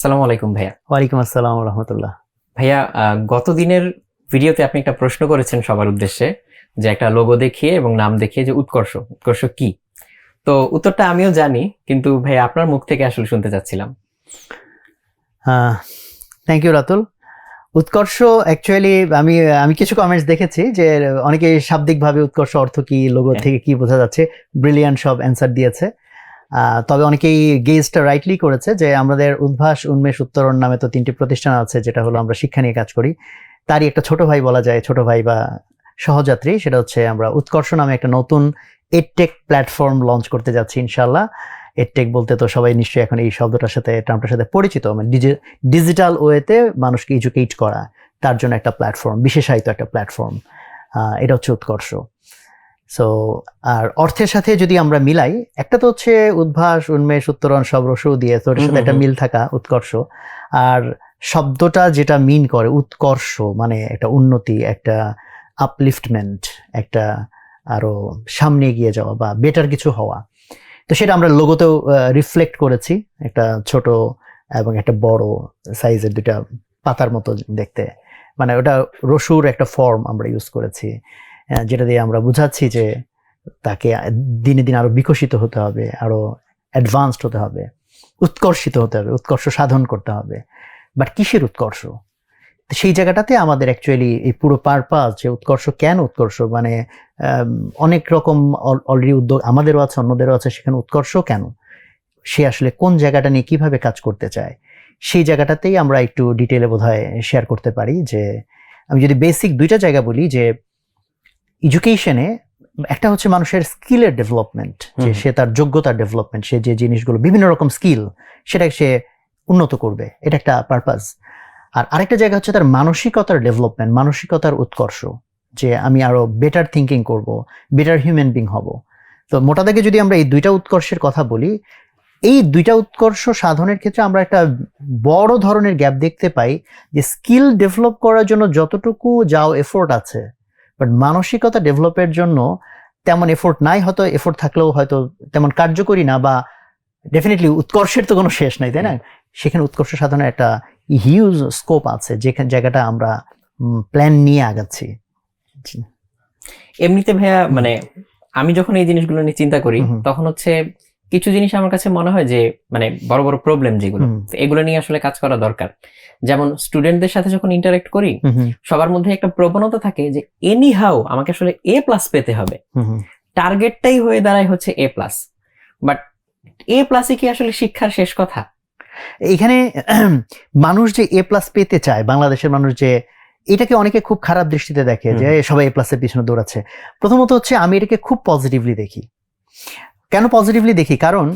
আসসালামু আলাইকুম ভাইয়া। ওয়ালাইকুম আসসালাম রহমতুল্লাহ। ভাইয়া আহ, গত দিনের ভিডিওতে আপনি একটা প্রশ্ন করেছেন সবার উদ্দেশ্যে যে একটা লোগো দেখিয়ে এবং নাম দেখিয়ে যে উৎকর্ষ উৎকর্ষ কি? তো উত্তরটা আমিও জানি কিন্তু ভাইয়া আপনার মুখ থেকে আসলে শুনতে চাচ্ছিলাম। Thank you Ratul. Utkarsh actually আমি আমি কিছু কমেন্টস দেখেছি যে অনেকে শাব্দিকভাবে উৎকর্ষ অর্থ কি লোগো হ্যাঁ। থেকে কি বোঝা যাচ্ছে ব্রিলিয়ান্ট সব অ্যান্সার দিয়েছে। তবে অনেকেই গেজটা রাইটলি করেছে যে আমাদের উদ্ভাস উন্মেষ উত্তরণ নামে তো তিনটি প্রতিষ্ঠান আছে, যেটা হলো আমরা শিক্ষা নিয়ে কাজ করি। তারই একটা ছোট ভাই বলা যায়, ছোট ভাই বা সহযাত্রী, সেটা হচ্ছে আমরা উৎকর্ষ নামে একটা নতুন এডটেক প্ল্যাটফর্ম লঞ্চ করতে যাচ্ছি ইনশাল্লাহ এডটেক বলতে তো সবাই নিশ্চয়ই এখন এই শব্দটার সাথে টার্মটার সাথে পরিচিত। মানে ডিজিটাল ওয়েতে মানুষকে এডুকেট করা, তার জন্য একটা প্ল্যাটফর্ম বিশেষায়িত একটা প্ল্যাটফর্ম এটা হচ্ছে উৎকর্ষ। সো আর অর্থের সাথে যদি আমরা মিলাই একটা তো হচ্ছে উদ্ভাস উন্মেষ উত্তরণ সব রসু দিয়ে তো এটার সাথে একটা মিল থাকা উৎকর্ষ। আর শব্দটা যেটা মিন করে উৎকর্ষ মানে একটা উন্নতি একটা আপলিফটমেন্ট একটা আরও সামনে এগিয়ে যাওয়া বা বেটার কিছু হওয়া। তো সেটা আমরা লোগোতেও রিফ্লেক্ট করেছি একটা ছোট এবং একটা বড় সাইজের দুটা পাতার মতো দেখতে। মানে ওটা রসুর একটা ফর্ম আমরা ইউজ করেছি। যেটা দিয়ে আমরা বুঝাচ্ছি যে তাকে দিনে দিন আরও বিকশিত হতে হবে, আরও অ্যাডভান্সড হতে হবে, উৎকর্ষিত হতে হবে, উৎকর্ষ সাধন করতে হবে। বাট কিসের উৎকর্ষ? সেই জায়গাটাতে আমাদের অ্যাকচুয়ালি এই পুরো পারপাস যে উৎকর্ষ কেন উৎকর্ষ? মানে অনেক রকম অলরেডি উদ্যোগ আমাদেরও আছে, অন্যদেরও আছে, সেখানে উৎকর্ষ কেন? সে আসলে কোন জায়গাটা নিয়ে কীভাবে কাজ করতে চায়? সেই জায়গাটাতেই আমরা একটু ডিটেলে বোধহয় শেয়ার করতে পারি যে, আমি যদি বেসিক দুইটা জায়গা বলি যে এডুকেশনে একটা হচ্ছে মানুষের স্কিলের ডেভেলপমেন্ট যে সে তার যোগ্যতার ডেভেলপমেন্ট সে যে জিনিসগুলো বিভিন্ন রকম স্কিল সেটাকে সে উন্নত করবে। এটা একটা পারপাস আর আরেকটা জায়গা হচ্ছে তার মানসিকতার ডেভেলপমেন্ট মানসিকতার উৎকর্ষ যে আমি আরও বেটার থিঙ্কিং করব বেটার হিউম্যান বিং হব। তো মোটা দাগে যদি আমরা এই দুইটা উৎকর্ষের কথা বলি এই দুইটা উৎকর্ষ সাধনের ক্ষেত্রে আমরা একটা বড় ধরনের গ্যাপ দেখতে পাই যে স্কিল ডেভেলপ করার জন্য যতটুকু যাও এফোর্ট আছে বাট মানসিকতা ডেভেলপের জন্য তেমন এফোর্ট নাই হয়তো এফোর্ট থাকলেও হয়তো তেমন কার্যকরী না বা ডেফিনেটলি উৎকর্ষের তো কোনো শেষ নাই তাই না? সেখানে উৎকর্ষ সাধনের একটা হিউজ স্কোপ আছে যেখানে জায়গাটা আমরা প্ল্যান নিয়ে আগাচ্ছি। এমনিতে ভাইয়া মানে আমি যখন এই জিনিসগুলো নিয়ে চিন্তা করি তখন হচ্ছে কিছু জিনিস আমার কাছে মনে হয় যে মানে বড় বড় প্রবলেম যেগুলো এগুলো নিয়ে আসলে কাজ করা দরকার। যেমন স্টুডেন্টদের সাথে যখন ইন্টারেক্ট করি সবার মধ্যে একটা প্রবণতা থাকে যে এনি হাউ আমাকে আসলে এ প্লাস পেতে হবে। টার্গেটটাই হয়ে দাঁড়ায় হচ্ছে এ প্লাস বাট এ প্লাসই কি আসলে শিক্ষার শেষ কথা? এখানে মানুষ যে এ প্লাস পেতে চায় বাংলাদেশের মানুষ যে এটাকে অনেকে খুব খারাপ দৃষ্টিতে দেখে যে সবাই এ প্লাসের পিছনে দৌড়াচ্ছে। প্রথমত হচ্ছে আমি এটাকে খুব পজিটিভলি দেখি। কেন পজিটিভলি দেখি? কারণ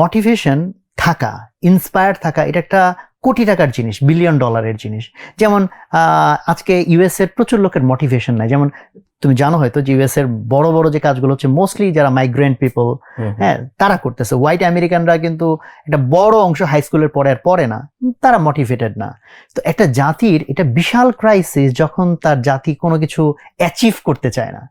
মোটিভেশন থাকা ইন্সপায়ার থাকা এটা একটা কোটি টাকার জিনিস বিলিয়ন ডলারের জিনিস। যেমন আজকে ইউএস এর প্রচুর লোকের মোটিভেশন নাই। যেমন তুমি জানো হয়তো যে ইউএস এর বড় বড় যে কাজগুলো হচ্ছে মোস্টলি যারা মাইগ্রেন্ট পিপল হ্যাঁ তারা করতেছে। হোয়াইট আমেরিকানরা কিন্তু একটা বড় অংশ হাই স্কুলের পরে আর পড়ে না। তারা মোটিভেটেড না। তো একটা জাতির এটা বিশাল ক্রাইসিস যখন তার জাতি কোনো কিছু অ্যাচিভ করতে চায় না।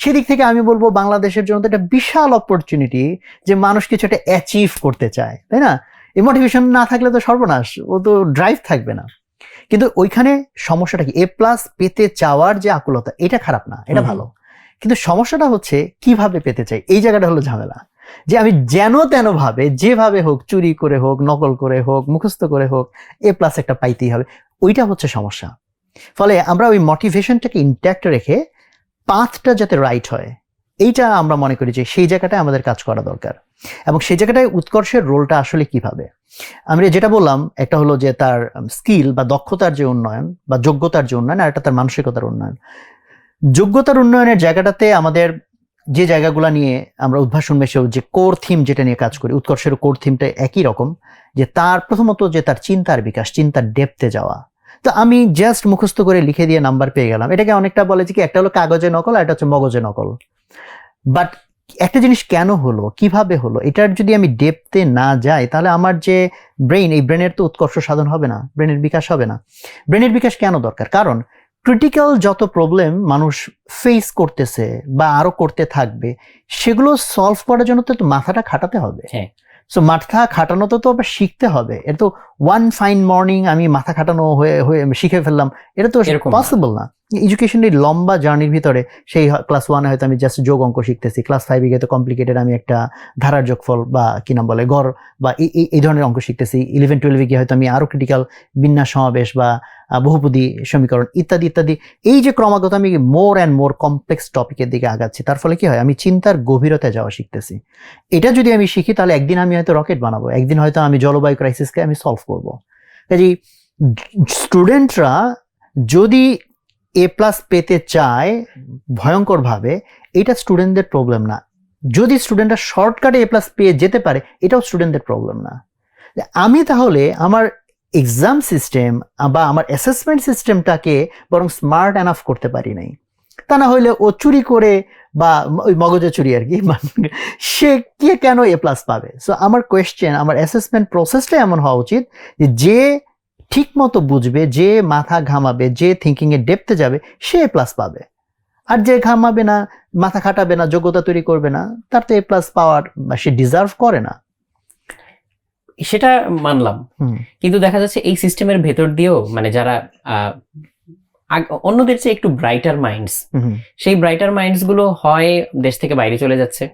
সেদিক থেকে আমি বলব বাংলাদেশের জন্য তো একটা বিশাল অপরচুনিটি যে মানুষ কিছু একটা অ্যাচিভ করতে চায় তাই না? এই মোটিভেশন না থাকলে তো সর্বনাশ ও তো ড্রাইভ থাকবে না। কিন্তু ওইখানে সমস্যাটা কি? এ প্লাস পেতে চাওয়ার যে আকুলতা এটা খারাপ না এটা ভালো। কিন্তু সমস্যাটা হচ্ছে কীভাবে পেতে চাই? এই জায়গাটা হলো ঝামেলা। যে আমি যেন তেন ভাবে যেভাবে হোক চুরি করে হোক নকল করে হোক মুখস্থ করে হোক এ প্লাস একটা পাইতেই হবে। ওইটা হচ্ছে সমস্যা। ফলে আমরা ওই মোটিভেশনটাকে ইন্ট্যাক্ট রেখে পাথটা যাতে রাইট হয়, এইটা আমরা মনে করি যে সেই জায়গাটায় আমাদের কাজ করা দরকার। এবং সেই জায়গাটায় উৎকর্ষের রোলটা আসলে কীভাবে? আমি যেটা বললাম, একটা হলো যে তার স্কিল বা দক্ষতার যে উন্নয়ন বা যোগ্যতার যে উন্নয়ন, আর একটা তার মানসিকতার উন্নয়ন। যোগ্যতার উন্নয়নের জায়গাটাতে আমাদের যে জায়গাগুলো নিয়ে আমরা উদ্ভাস উন্মেষেও যে কোর থিম যেটা নিয়ে কাজ করি, উৎকর্ষের কোর থিমটা একই রকম, যে তার প্রথমত যে তার চিন্তার বিকাশ, চিন্তার ডেপতে যাওয়া তো আমি জাস্ট মুখস্থ করে লিখে দিয়ে নাম্বার পেয়ে গেলাম। এটাকে অনেকটা বলে যে কি, একটা হলো কাগজে নকল আর একটা হচ্ছে মগজে নকল। বাট একটা জিনিস কেন হলো? কীভাবে হলো? এটার যদি আমি ডেপতে না যাই, তাহলে আমার যে ব্রেন এই ব্রেনের তো উৎকর্ষ সাধন হবে না ব্রেনের বিকাশ হবে না। ব্রেনের বিকাশ কেন দরকার? কারণ ক্রিটিক্যাল যত প্রবলেম মানুষ ফেস করতেছে বা আরও করতে থাকবে, সেগুলো সলভ করার জন্য তো মাথাটা খাটাতে হবে। হ্যাঁ। সো মাথা খাটানো তো তো আবার শিখতে হবে। এটা তো ওয়ান ফাইন মর্নিং আমি মাথা খাটানো হয়ে হয়ে শিখে ফেললাম। এটা তো পসিবল না। এডুকেশনের লম্বা জার্নির ভিতরে সেই ক্লাস ওয়ানে হয়তো আমি জাস্ট যোগ অঙ্ক শিখতেছি ক্লাস ফাইভে গিয়ে তো কমপ্লিকেটেড আমি একটা ধারার যোগফল বা কি নাম বলে, গড় বা এই- ধরনের অঙ্ক শিখতেছি। ইলেভেন টুয়েলভে গিয়ে হয়তো আমি আরও ক্রিটিক্যাল বিন্যাস সমাবেশ বা বহুপদী সমীকরণ ইত্যাদি ইত্যাদি। এই যে ক্রমাগত আমি মোর অ্যান্ড মোর কমপ্লেক্স টপিকের দিকে আগাচ্ছি, তার ফলে কি হয়? আমি চিন্তার গভীরতায় যাওয়া শিখতেছি। এটা যদি আমি শিখি, তাহলে একদিন আমি হয়তো রকেট বানাবো, একদিন হয়তো আমি জলবায়ু ক্রাইসিসকে আমি সলভ করব। কাজেই স্টুডেন্টরা যদি এ প্লাস পেতে চায় ভয়ঙ্করভাবে, এটা স্টুডেন্টদের প্রবলেম না। যদি স্টুডেন্টরা শর্টকাটে এ প্লাস পেয়ে যেতে পারে, এটাও স্টুডেন্টদের প্রবলেম না। আমি তাহলে আমার এক্সাম সিস্টেম বা আমার অ্যাসেসমেন্ট সিস্টেমটাকে বরং স্মার্ট অ্যানাফ করতে পারি নাই। তা না হইলে ও চুরি করে বা ওই মগজে চুরি আর কি সে কে কেন এ প্লাস পাবে? সো আমার কোয়েশ্চেন আমার অ্যাসেসমেন্ট প্রসেসটা এমন হওয়া উচিত যে ঠিক মতো বুঝবে যে মাথা ঘামাবে যে থিঙ্কিং এর ডেপতে যাবে সে এ প্লাস পাবে। আর যে ঘামাবে না মাথা খাটাবে না যোগ্যতা তৈরি করবে না তার তো এ প্লাস পাওয়ার সে ডিজার্ভ করে না। সেটা মানলাম। কিন্তু দেখা যাচ্ছে এই সিস্টেমের ভেতর দিয়েও মানে যারা আহ, অন্যদের চেয়ে একটু ব্রাইটার মাইন্ডস সেই ব্রাইটার মাইন্ডসগুলো হয় দেশ থেকে বাইরে চলে যাচ্ছে।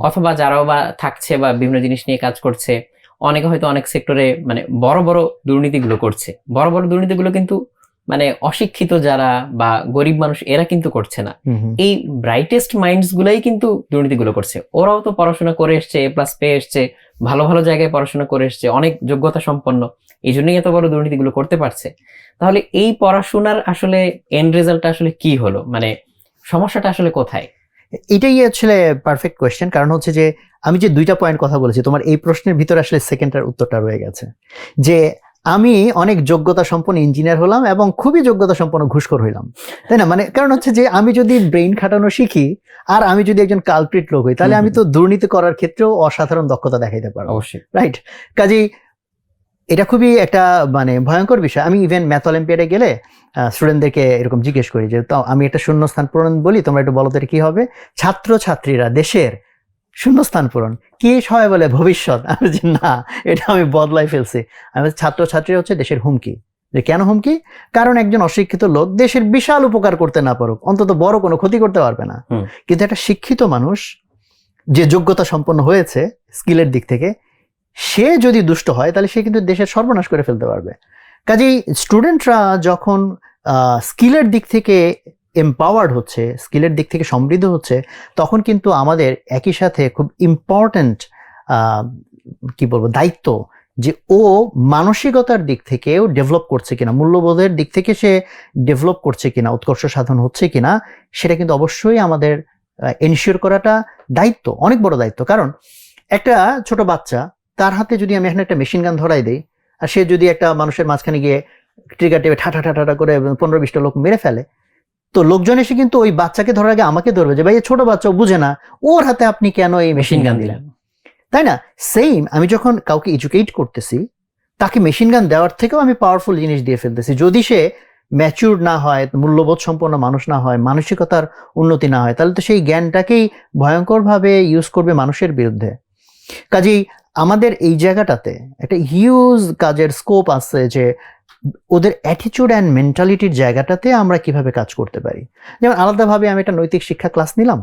অথবা যারাও বা থাকছে বা বিভিন্ন জিনিস নিয়ে কাজ করছে অনেকে হয়তো অনেক সেক্টরে মানে বড় বড় দুর্নীতিগুলো করছে। বড় বড় দুর্নীতিগুলো কিন্তু মানে অশিক্ষিত যারা বা গরিব মানুষ এরা কিন্তু করছে না। এই ব্রাইটেস্ট মাইন্ডস গুলাই কিন্তু দুর্নীতিগুলো করছে। ওরাও তো পড়াশোনা করে এসছে এ প্লাস পেয়ে এসছে ভালো ভালো জায়গায় পড়াশোনা করে এসছে অনেক যোগ্যতা সম্পন্ন। এই জন্যই এত বড় দুর্নীতিগুলো করতে পারছে। তাহলে এই পড়াশোনার আসলে এন্ড রেজাল্টটা আসলে কি হলো? মানে সমস্যাটা আসলে কোথায়? এটাই আসলে পারফেক্ট কোয়েশ্চেন কারণ হচ্ছে যে আমি যে দুইটা পয়েন্ট কথা বলেছি তোমার এই প্রশ্নের ভিতরে আসলে সেকেন্ডটার উত্তরটা রয়ে গেছে। যে আমি অনেক যোগ্যতা সম্পন্ন ইঞ্জিনিয়ার হলাম এবং খুবই যোগ্যতা সম্পন্ন ঘুষখোর হইলাম। তাই না? মানে কারণ হচ্ছে যে আমি যদি ব্রেইন খাটানো শিখি আর আমি যদি একজন কালপ্রিট লোক হই তাহলে আমি তো দুর্নীতি করার ক্ষেত্রেও অসাধারণ দক্ষতা দেখাইতে পারব। অবশ্যই। রাইট কাজেই এটা খুবই একটা মানে ভয়ঙ্কর বিষয়। আমি ইভেন ম্যাথ অলিম্পিয়াডে গেলে স্টুডেন্টদেরকে এরকম জিজ্ঞেস করি যে তো আমি একটা শূন্যস্থান পূরণ বলি তোমরা একটু বলো তো কি হবে? ছাত্র ছাত্রীরা দেশের শূন্যস্থান পূরণ। কি সবাই বলে ভবিষ্যৎ? আমি বলছি, না এটা আমি বদলাই ফেলছি। আমি ছাত্র ছাত্রীরা হচ্ছে দেশের হুমকি। যে কেন হুমকি? কারণ একজন অশিক্ষিত লোক দেশের বিশাল উপকার করতে না পারুক অন্তত বড় কোনো ক্ষতি করতে পারবে না। কিন্তু একটা শিক্ষিত মানুষ যে যোগ্যতা সম্পন্ন হয়েছে স্কিলের দিক থেকে সে যদি দুষ্ট হয়, তাহলে সে কিন্তু দেশের সর্বনাশ করে ফেলতে পারবে। কাজেই স্টুডেন্টরা যখন স্কিলের দিক থেকে এম্পাওয়ার্ড হচ্ছে স্কিলের দিক থেকে সমৃদ্ধ হচ্ছে, তখন কিন্তু আমাদের একই সাথে খুব ইম্পর্ট্যান্ট কি বলব, দায়িত্ব যে ও মানসিকতার দিক থেকেও ডেভেলপ করছে কিনা, মূল্যবোধের দিক থেকে সে ডেভেলপ করছে কিনা, উৎকর্ষ সাধন হচ্ছে কিনা, সেটা কিন্তু অবশ্যই আমাদের এনশিওর করাটা দায়িত্ব, অনেক বড় দায়িত্ব। কারণ একটা ছোট বাচ্চা তার হাতে যদি আমি এখন একটা মেশিন গান ধরাই দেই আর সে যদি একটা মানুষের মাঝখানে গিয়ে ট্রিগার টেপে ঠাটা ঠাটা করে পনেরো বিশটা লোক মেরে ফেলে তো লোকজন এসে কিন্তু ওই বাচ্চাকে ধরার আগে আমাকে ধরবে যে ভাই এ ছোট বাচ্চা বুঝে না ওর হাতে আপনি কেন এই মেশিন গান দিলেন? তাই না? সেম আমি যখন কাউকে এডুকেট করতেছি তাকে মেশিন গান দেওয়ার থেকেও আমি পাওয়ারফুল জিনিস দিয়ে ফেলতেছি। যদি সে ম্যাচিউর না হয় মূল্যবোধ সম্পন্ন মানুষ না হয় মানসিকতার উন্নতি না হয় তাহলে তো সেই জ্ঞানটাকেই ভয়ঙ্করভাবে ইউজ করবে মানুষের বিরুদ্ধে। কাজেই আমাদের এই জায়গাটাতে একটা হিউজ কাজের স্কোপ আছে যে ওদের অ্যাটিচিউড অ্যান্ড মেন্টালিটির জায়গাটাতে আমরা কীভাবে কাজ করতে পারি। যেমন আলাদাভাবে আমি একটা নৈতিক শিক্ষা ক্লাস নিলাম।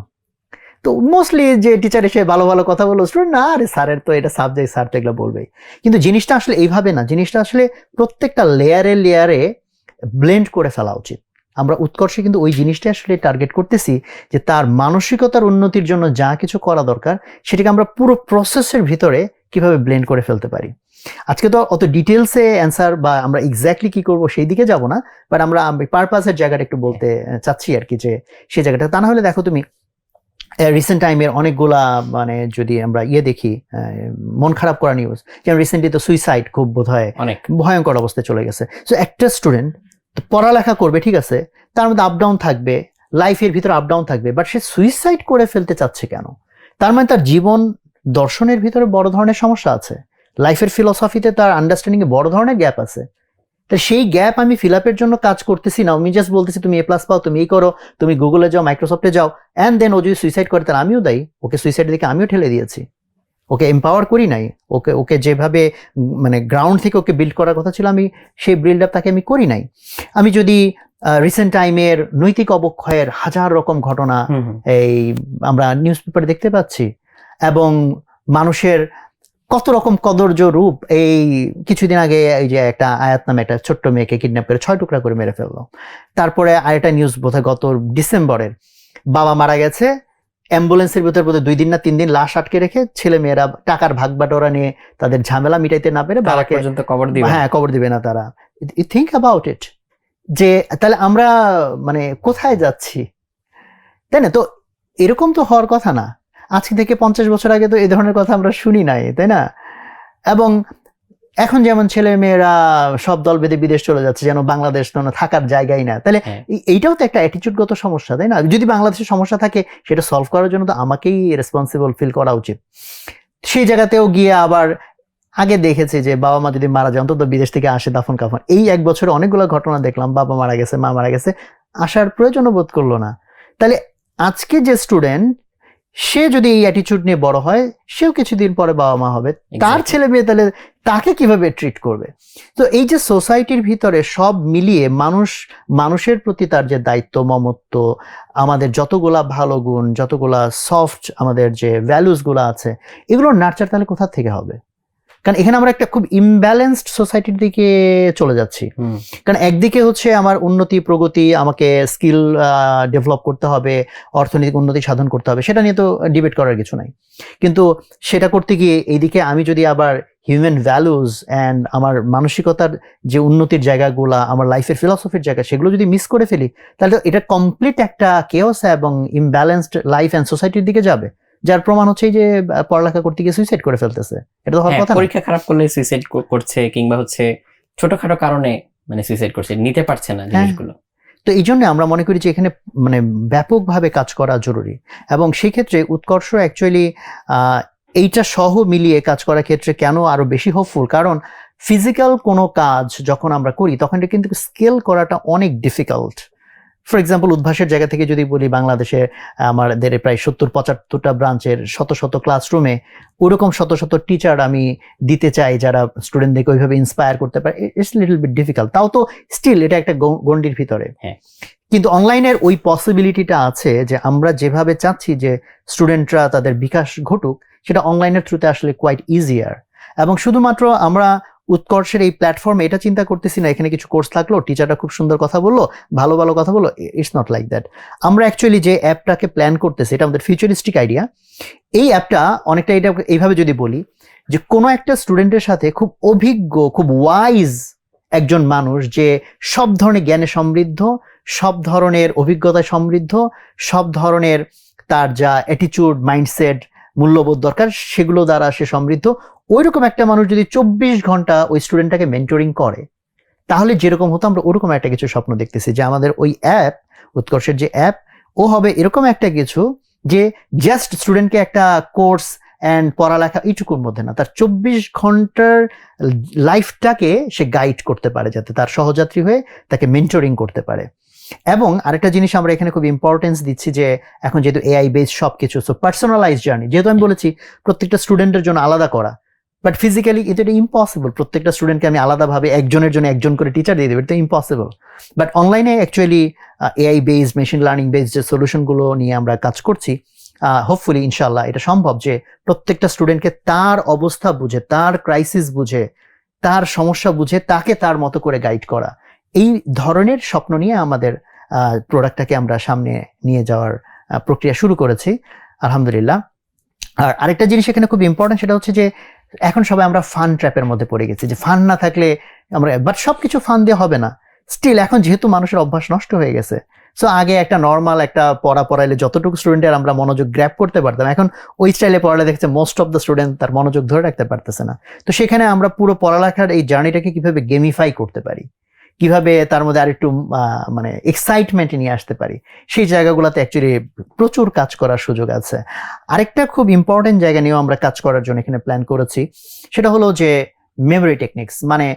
তো মোস্টলি যে টিচার এসে ভালো ভালো কথা বলল, স্টুডেন্ট, না আরে স্যারের তো এটা সাবজেক্ট স্যার তো এগুলো বলবেই। কিন্তু জিনিসটা আসলে এইভাবে না, জিনিসটা আসলে প্রত্যেকটা লেয়ারে লেয়ারে ব্লেন্ড করে ফেলা উচিত। আমরা উৎকর্ষে কিন্তু ওই জিনিসটা আসলে টার্গেট করতেছি যে তার মানসিকতার উন্নতির জন্য যা কিছু করা দরকার, সেটাকে আমরা পুরো প্রসেসের ভিতরে কীভাবে ব্লেন্ড করে ফেলতে পারি? আজকে তো অত ডিটেলসে অ্যান্সার বা আমরা এক্স্যাক্টলি কি করব সেই দিকে যাব না বাট আমরা পারপাসের জায়গাটা একটু বলতে চাচ্ছি আর কি যে সেই জায়গাটা। তা না হলে দেখো তুমি রিসেন্ট টাইমের অনেকগুলা মানে যদি আমরা ইয়ে দেখি মন খারাপ করা নিউজ যেমন রিসেন্টলি তো সুইসাইড খুব বোধ হয় অনেক। ভয়ঙ্কর অবস্থায় চলে গেছে। সো একটা স্টুডেন্ট পড়ালেখা করবে ঠিক আছে তার মধ্যে আপডাউন থাকবে লাইফের ভিতরে আপডাউন থাকবে বাট সে সুইসাইড করে ফেলতে চাচ্ছে কেন? তার মানে তার জীবন দর্শনের ভিতরে বড় ধরনের সমস্যা আছে। লাইফের ফিলসফিতে তার আন্ডারস্ট্যান্ডিং এ বড় ধরনের গ্যাপ আছে। তো সেই গ্যাপ আমি ফিল আপের জন্য কাজ করতেছি না। আমি জাস্ট বলতেছি তুমি এ প্লাস পাও তুমি এই করো। তুমি গুগলে যাও মাইক্রোসফটে যাও। অ্যান্ড দেন ও যদি সুইসাইড করে তাহলে আমিও দায়ী। ওকে সুইসাইডের দিকে আমিও ঠেলে দিয়েছি। ওকে এম্পাওয়ার করি নাই। ওকে ওকে যেভাবে মানে গ্রাউন্ড থেকে ওকে বিল্ড করার কথা ছিল আমি সেই বিল্ড আপ তাকে আমি করি নাই। আমি যদি রিসেন্ট টাইমের নৈতিক অবক্ষয়ের হাজার রকম ঘটনা। এই আমরা নিউজ পেপারে দেখতে পাচ্ছি এবং মানুষের কত রকম কদর্য রূপ এই কিছুদিন আগে এই যে একটা আয়াত নামে একটা ছোট্ট মেয়েকে কিডন্যাপ করে ছয় টুকরা করে মেরে ফেলল। তারপরে আরেকটা নিউজ বোধহয় গত ডিসেম্বরের বাবা মারা গেছে অ্যাম্বুলেন্সের ভিতরে বোধহয় দুই দিন না তিন দিন লাশ আটকে রেখে ছেলে মেয়েরা টাকার ভাগ বাটোয়ারা নিয়ে তাদের ঝামেলা মিটাইতে না পেরে বাবাকে পর্যন্ত কবর দিবে হ্যাঁ কবর দিবে না তারা। থিঙ্ক অ্যাবাউট ইট যে তাহলে আমরা মানে কোথায় যাচ্ছি? তাই না? তো এরকম তো হওয়ার কথা না। আজকে থেকে পঞ্চাশ বছর আগে তো এই ধরনের কথা আমরা শুনি নাই তাই না? এবং এখন যেমন ছেলে মেয়েরা সব দল বেঁধে বিদেশ চলে যাচ্ছে যেন বাংলাদেশ যেন থাকার জায়গাই না। তাহলে হ্যাঁ। এইটাও তো একটা অ্যাটিচিউডগত সমস্যা তাই না? যদি বাংলাদেশের সমস্যা থাকে সেটা সলভ করার জন্য তো আমাকেই রেসপন্সিবল ফিল করা উচিত। সেই জায়গাতেও গিয়ে আবার আগে দেখেছি যে বাবা মা যদি মারা যায় অন্তত বিদেশ থেকে আসে দাফন কাফন। এই এক বছরে অনেকগুলো ঘটনা দেখলাম বাবা মারা গেছে মা মারা গেছে আসার প্রয়োজনও বোধ করল না। তাহলে আজকে যে স্টুডেন্ট সে যদি এই অ্যাটিচিউড নিয়ে বড় হয় সেও কিছুদিন পরে বাবা মা হবে। তার ছেলে মেয়ে তাহলে তাকে কীভাবে ট্রিট করবে? তো এই যে সোসাইটির ভিতরে সব মিলিয়ে মানুষ মানুষের প্রতি তার যে দায়িত্ব মমত্ব আমাদের যতগুলা ভালো গুণ যতগুলা সফট আমাদের যে ভ্যালুসগুলা আছে এগুলোর নার্চার তাহলে কোথা থেকে হবে? কারণ এখানে আমরা একটা খুব ইমব্যালেন্সড সোসাইটির দিকে চলে যাচ্ছি। কারণ একদিকে হচ্ছে আমার উন্নতি প্রগতি আমাকে স্কিল ডেভেলপ করতে হবে অর্থনৈতিক উন্নতি সাধন করতে হবে সেটা নিয়ে তো ডিবেট করার কিছু নাই। কিন্তু সেটা করতে গিয়ে এইদিকে আমি যদি আবার হিউম্যান ভ্যালুজ অ্যান্ড আমার মানসিকতার যে উন্নতির জায়গাগুলা আমার লাইফের ফিলসফির জায়গা সেগুলো যদি মিস করে ফেলি তাহলে তো এটা কমপ্লিট একটা কেওস এবং ইমব্যালেন্সড লাইফ অ্যান্ড সোসাইটির দিকে যাবে। যার প্রমাণ হচ্ছে যে পড়ালেখা করতে গিয়ে সুইসাইড করে ফেলতেছে। এটা তো হওয়ার হ্যাঁ, কথা পরীক্ষা খারাপ করলে সুইসাইড করছে কিংবা হচ্ছে ছোটখাটো কারণে মানে সুইসাইড করছে নিতে পারছে না জিনিসগুলো। তো এই জন্য আমরা মনে করি যে এখানে মানে ব্যাপকভাবে কাজ করা জরুরি। এবং সেই ক্ষেত্রে উৎকর্ষ অ্যাকচুয়ালি এইটা সহ মিলিয়ে কাজ করার ক্ষেত্রে কেন আরও বেশি হোপফুল কারণ ফিজিক্যাল কোনো কাজ যখন আমরা করি তখন এটা কিন্তু স্কেল করাটা অনেক ডিফিকাল্ট ফর এক্সাম্পল উদ্ভাসের জায়গা থেকে যদি বলি বাংলাদেশে আমাদের প্রায় সত্তর পঁচাত্তরটা ব্রাঞ্চের শত শত ক্লাসরুমে ওরকম শত শত টিচার আমি দিতে চাই যারা স্টুডেন্টদেরকে ওইভাবে ইন্সপায়ার করতে পারে। ইটস লিটল বিট ডিফিকাল্ট তাও তো স্টিল এটা একটা গণ্ডির ভিতরে। হ্যাঁ। কিন্তু অনলাইনের ওই পসিবিলিটিটা আছে যে আমরা যেভাবে চাচ্ছি যে স্টুডেন্টরা তাদের বিকাশ ঘটুক সেটা অনলাইনের থ্রুতে আসলে কোয়াইট ইজিয়ার এবং শুধুমাত্র আমরা উৎকর্ষের এই প্ল্যাটফর্মে এটা চিন্তা করতেছি না, এখানে কিছু কোর্স থাকল টিচারটা খুব সুন্দর কথা বলল, ভালো ভালো কথা বলল ইটস নট লাইক দ্যাট আমরা অ্যাকচুয়ালি যে অ্যাপটাকে প্ল্যান করতেছি, এটা আমাদের ফিউচারিস্টিক আইডিয়া এই অ্যাপটা অনেকটা এটা এইভাবে যদি বলি, যে কোনো একটা স্টুডেন্টের সাথে খুব অভিজ্ঞ, খুব ওয়াইজ একজন মানুষ যে সব ধরনের জ্ঞানে সমৃদ্ধ, সব ধরনের অভিজ্ঞতায় সমৃদ্ধ, সব ধরনের তার যা অ্যাটিচিউড মাইন্ডসেট মূল্যবোধ দরকার, সেগুলো দ্বারা সে সমৃদ্ধ। ওইরকম একটা মানুষ যদি চব্বিশ ঘণ্টা ওই স্টুডেন্টটাকে মেন্টরিং করে, তাহলে যেরকম হতো আমরা ওরকম একটা কিছু স্বপ্ন দেখতেছি যে আমাদের ওই অ্যাপ উৎকর্ষের যে অ্যাপ ও হবে এরকম একটা কিছু যে জাস্ট স্টুডেন্টকে একটা কোর্স অ্যান্ড পড়ালেখা এইটুকুর মধ্যে না। তার চব্বিশ ঘণ্টার লাইফটাকে সে গাইড করতে পারে যাতে তার সহযাত্রী হয়ে তাকে মেন্টরিং করতে পারে। এবং আরেকটা জিনিস আমরা এখানে খুব ইম্পর্টেন্স দিচ্ছি যে এখন যেহেতু এআই বেস সব কিছু সো পার্সোনালাইজ জার্নি যেহেতু আমি বলেছি প্রত্যেকটা স্টুডেন্টের জন্য আলাদা করা বাট ফিজিক্যালি এটা ইম্পসিবল প্রত্যেকটা স্টুডেন্টকে আমি আলাদাভাবে একজনের জন্য একজন করে টিচার দিয়ে দেবো এটা ইম্পসিবল বাট অনলাইনে actually AI based machine learning based যে সলিউশনগুলো নিয়ে আমরা কাজ করছি হোপফুলি ইনশাল্লাহ এটা সম্ভব যে প্রত্যেকটা স্টুডেন্টকে তার অবস্থা বুঝে, তার ক্রাইসিস বুঝে, তার সমস্যা বুঝে তাকে তার মতো করে গাইড করা। এই ধরনের স্বপ্ন নিয়ে আমাদের প্রোডাক্টটাকে আমরা সামনে নিয়ে যাওয়ার প্রক্রিয়া শুরু করেছি, আলহামদুলিল্লাহ। আর আরেকটা জিনিস এখানে খুব ইম্পর্টেন্ট সেটা হচ্ছে যে, এখন সবাই আমরা ফান ট্র্যাপের মধ্যে পড়ে গেছি, যে ফান না থাকলে আমরা বাট সবকিছু ফান দিয়ে হবে না। স্টিল এখন যেহেতু মানুষের অভ্যাস নষ্ট হয়ে গেছে সো আগে একটা নর্মাল একটা পড়া পড়াইলে যতটুকু স্টুডেন্টের আমরা মনোযোগ গ্র্যাপ করতে পারতাম, এখন ওই স্টাইলে পড়ালে দেখছে মোস্ট অফ দ্য স্টুডেন্ট তার মনোযোগ ধরে রাখতে পারতেছে না। তো সেখানে আমরা পুরো পড়ালেখার এই জার্নিটাকে কীভাবে গেমিফাই করতে পারি? কীভাবে তার মধ্যে আরেকটু মানে এক্সাইটমেন্ট নিয়ে আসতে পারি? সেই জায়গাগুলোতে অ্যাকচুয়ালি প্রচুর কাজ করার সুযোগ আছে। আরেকটা খুব ইম্পর্টেন্ট জায়গা নিয়েও আমরা কাজ করার জন্য এখানে প্ল্যান করেছি, সেটা হলো যে মেমোরি টেকনিক্স মানে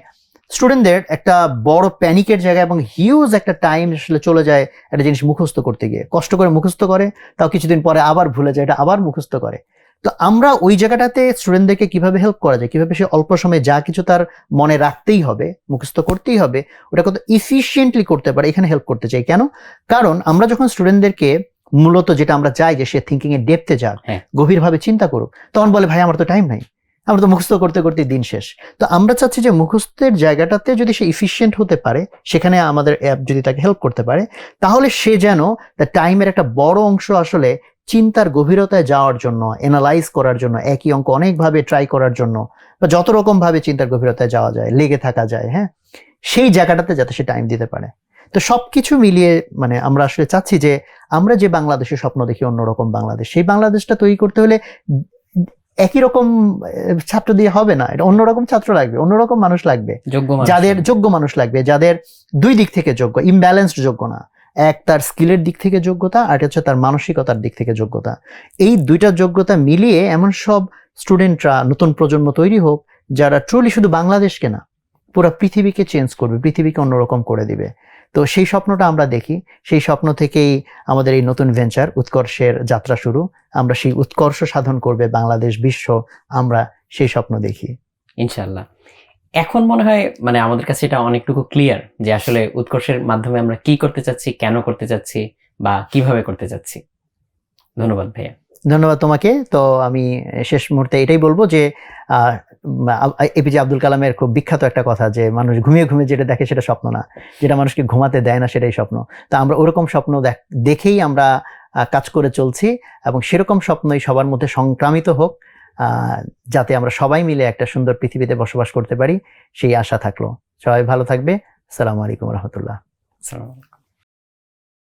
স্টুডেন্টদের একটা বড় প্যানিকের জায়গা এবং হিউজ একটা টাইম আসলে চলে যায় একটা জিনিস মুখস্থ করতে গিয়ে। কষ্ট করে মুখস্থ করে, তাও কিছুদিন পরে আবার ভুলে যায়, এটা আবার মুখস্থ করে। তো আমরা ওই জায়গাটাতে স্টুডেন্টদেরকে কীভাবে হেল্প করা যায়? কীভাবে সে অল্প সময়ে যা কিছু তার মনে রাখতেই হবে মুখস্থ করতেই হবে ওটা কত ইফিসিয়েন্টলি করতে পারে এখানে হেল্প করতে চাই। কেন? কারণ আমরা যখন স্টুডেন্টদেরকে মূলত যেটা আমরা চাই যে সে থিঙ্কিং এর ডেপতে যাক হ্যাঁ। গভীরভাবে চিন্তা করুক তখন বলে ভাই আমার তো টাইম নাই। আমরা তো মুখস্থ করতে করতে দিন শেষ। তো আমরা চাচ্ছি যে মুখস্থের জায়গাটাতে যদি সে ইফিসিয়েন্ট হতে পারে সেখানে আমাদের অ্যাপ যদি তাকে হেল্প করতে পারে তাহলে সে যেন টাইমের একটা বড় অংশ আসলে চিন্তার গভীরতায় যাওয়ার জন্য এনালাইজ করার জন্য একই অঙ্ক অনেকভাবে ট্রাই করার জন্য বা যত রকম ভাবে চিন্তার গভীরতায় যাওয়া যায় লেগে থাকা যায় হ্যাঁ? সেই জায়গাটাতে যাতে সে টাইম দিতে পারে। তো সবকিছু মিলিয়ে মানে আমরা আসলে চাচ্ছি যে আমরা যে বাংলাদেশের স্বপ্ন দেখি অন্যরকম বাংলাদেশ সেই বাংলাদেশটা তৈরি করতে হলে একই রকম ছাত্র দিয়ে হবে না। এটা অন্যরকম ছাত্র লাগবে অন্যরকম মানুষ লাগবে। যাদের যোগ্য মানুষ লাগবে যাদের দুই দিক থেকে যোগ্য ইমব্যালেন্সড যোগ্য না। এক তার স্কিলের দিক থেকে যোগ্যতা আর হচ্ছে তার মানসিকতার দিক থেকে যোগ্যতা। এই দুইটা যোগ্যতা মিলিয়ে এমন সব স্টুডেন্টরা, নতুন প্রজন্ম তৈরি হোক, যারা ট্রুলি শুধু বাংলাদেশকে না, পুরো পৃথিবীকে চেঞ্জ করবে, পৃথিবীকে অন্যরকম করে দিবে। তো সেই স্বপ্নটা আমরা দেখি। সেই স্বপ্ন থেকেই আমাদের এই নতুন ভেঞ্চার উৎকর্ষের যাত্রা শুরু। আমরা সেই উৎকর্ষ সাধন করবে বাংলাদেশ, বিশ্ব, আমরা সেই স্বপ্ন দেখি। ইনশাল্লাহ এখন মনে হয় মানে আমাদের কাছে এটা অনেকটুকু ক্লিয়ার যে আসলে উৎকর্ষের মাধ্যমে আমরা কি করতে চাচ্ছি, কেন করতে চাচ্ছি বা কীভাবে করতে চাচ্ছি। ধন্যবাদ ভাইয়া। ধন্যবাদ তোমাকে। তো আমি শেষ মুহূর্তে এটাই বলব যে এপিজে আব্দুল কালামের খুব বিখ্যাত একটা কথা যে, মানুষ ঘুমিয়ে ঘুমিয়ে যেটা দেখে সেটা স্বপ্ন না। যেটা মানুষকে ঘুমাতে দেয় না সেটাই স্বপ্ন। তো আমরা ওরকম স্বপ্ন দেখ- দেখেই আমরা কাজ করে চলছি এবং সেরকম স্বপ্নই সবার মধ্যে সংক্রামিত হোক। যাতে আমরা সবাই মিলে একটা সুন্দর পৃথিবীতে বসবাস করতে পারি, সেই আশা থাকল। সবাই ভালো থাকবে। আসসালামু আলাইকুম রহমতুল্লাহ।